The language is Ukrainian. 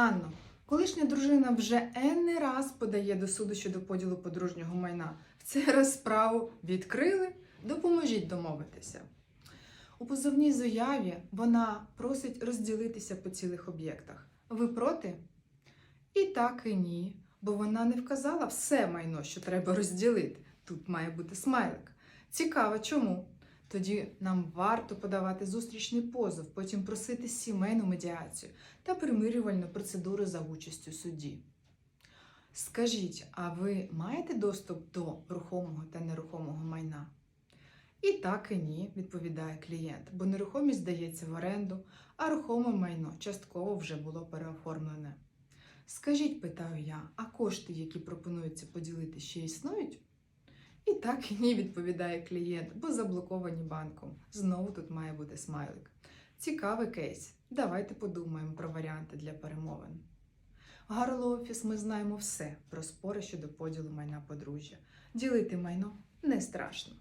Анно, колишня дружина вже енний раз подає до суду щодо поділу подружнього майна. В цей раз справу відкрили. Допоможіть домовитися. У позовній заяві вона просить розділитися по цілих об'єктах. Ви проти? І так, і ні, бо вона не вказала все майно, що треба розділити. Тут має бути смайлик. Цікаво, чому? Тоді нам варто подавати зустрічний позов, потім просити сімейну медіацію та примирювальну процедуру за участю судді. Скажіть, а ви маєте доступ до рухомого та нерухомого майна? І так і ні, відповідає клієнт, бо нерухомість здається в оренду, а рухоме майно частково вже було переоформлене. Скажіть, питаю я, а кошти, які пропонуються поділити, ще існують? І так і ні, відповідає клієнт, бо заблоковані банком. Знову тут має бути смайлик. Цікавий кейс. Давайте подумаємо про варіанти для перемовин. Гарло Офіс ми знаємо все про спори щодо поділу майна подружжя. Ділити майно не страшно.